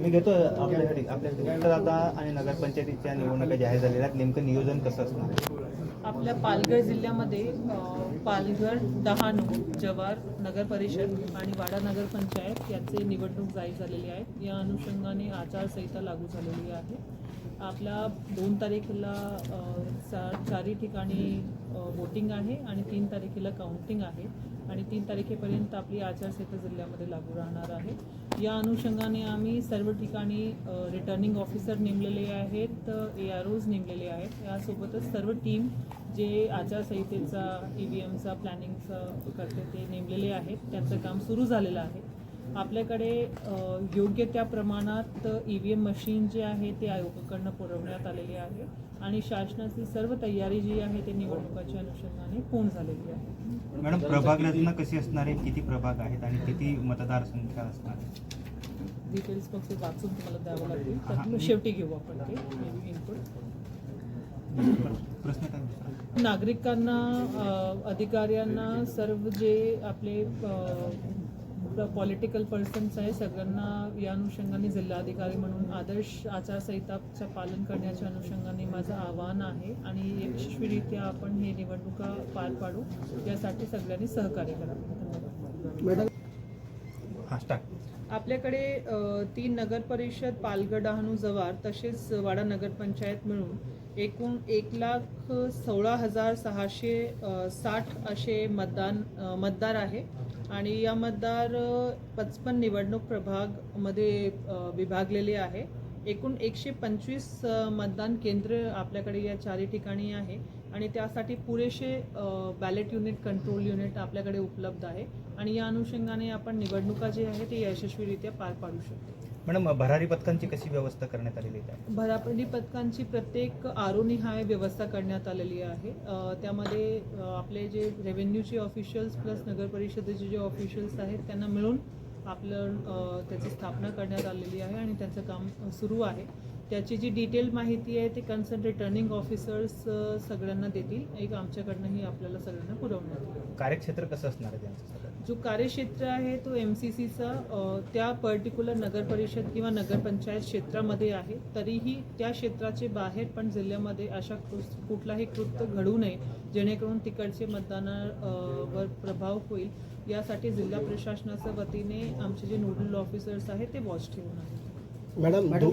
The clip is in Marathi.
मी घेतो आपल्यासाठी आपल्या आता आणि नगरपंचायतीच्या निवडणुका जाहीर झालेल्या आहेत नेमकं नियोजन कसं असणार? आपल्या पालघर जिल्ह्यामध्ये पालघर डहाणू जव्हार नगर परिषद आणि वाडा नगरपंचायत यांचे निवडणूक जाहीर झालेली आहे या अनुषंगाने आचारसंहिता लागू झालेली आहे. आपल्या दोन तारखेला चारी चारही ठिकाणी वोटिंग आहे आणि तीन तारखेला काउंटिंग आहे आणि तीन तारखेपर्यंत आपली आचारसंहिता जिल्ह्यामध्ये लागू राहणार आहे. या अनुषंगाने आम्ही सर्व ठिकाणी रिटर्निंग ऑफिसर नेमलेले आहेत ए आर ओज नेमलेले आहेत. यासोबतच सर्व टीम जे आचारसंहितेचा ई व्ही एमचा प्लॅनिंगचा करते ते नेमलेले आहेत. त्यांचं काम सुरू झालेलं आहे. आपल्याकडे योग्य त्या प्रमाणात ई व्ही एम मशीन जे आहे ते आयोगाकडनं पुरवण्यात आलेले आहे. आणि शासनाची सर्व तयारी जी आहे ते निवडणुकाच्या अनुषंगाने पूर्ण झालेली आहे. मॅडम प्रभाग रचना कशी असणार आहे? किती प्रभाग आहेत आणि किती मतदारसंख्या असणार आहे? डिटेल्स फक्त वाचून तुम्हाला द्यावं लागतील. तर शेवटी घेऊ आपण ते इनपुट प्रश्न काय दुसरा? नागरिकांना अधिकाऱ्यांना सर्व जे आपले पॉलिटिकल पर्सन्स आहे सगळ्यांना या अनुषंगाने जिल्हाधिकारी म्हणून आदर्श आचारसंहिताचं पालन करण्याच्या अनुषंगाने माझं आवाहन आहे आणि यशस्वीरित्या आपण हे निवडणुका पार पाडू. यासाठी सगळ्यांनी सहकार्य करावं धन्यवाद. हां स्टार्ट आपल्याकडे तीन नगर परिषद पालघर डहाणू जव्हार तसेच वाडा नगरपंचायत मिळून एकूण एक लाख सोळा हजार सहाशे साठ असे मतदान मतदार आहे. आणि या मतदार पचपन निवडणूक प्रभागमध्ये विभागलेले आहे. एकूण एकशे पंचवीस मतदान केंद्र आपल्याकडे या चारही ठिकाणी आहे आणि त्यासाठी पुरेसे बॅलेट युनिट कंट्रोल युनिट आपल्याकडे उपलब्ध आहे आणि या अनुषंगाने आपण निवडणुका जे आहे ते यशस्वीरित्या पार पाडू शकतो. मॅडम भरारी पथकांची कशी व्यवस्था करण्यात आलेली आहे? भरापडी पथकांची प्रत्येक आरोनिहाय व्यवस्था करण्यात आलेली आहे. त्यामध्ये आपले जे रेव्हेन्यूचे ऑफिशियल्स प्लस नगर परिषदेचे जे ऑफिशियल्स आहेत त्यांना मिळून आपलं त्याची स्थापना करण्यात आलेली आहे आणि त्याचं काम सुरू आहे. त्याची जी डिटेल माहिती आहे ते कन्सर्न रिटर्निंग ऑफिसर्स सगळ्यांना देतील. एक आमच्याकडनंही आपल्याला सगळ्यांना पुरवण्यात कार्यक्षेत्र कसं असणार आहे त्यांचं जो कार्यक्षेत्र आहे तो एम सी सीचा त्या पर्टिक्युलर नगर परिषद किंवा नगरपंचायत क्षेत्रामध्ये आहे. तरीही त्या क्षेत्राचे बाहेर पण जिल्ह्यामध्ये अशा कृ- कुठलाही कृत्य घडू नये जेणेकरून तिकडचे मतदानावर प्रभाव होईल. यासाठी जिल्हा प्रशासनाच्या वतीने आमचे जे नोडल ऑफिसर्स आहेत ते वॉच ठेवून आहेत. Madam madam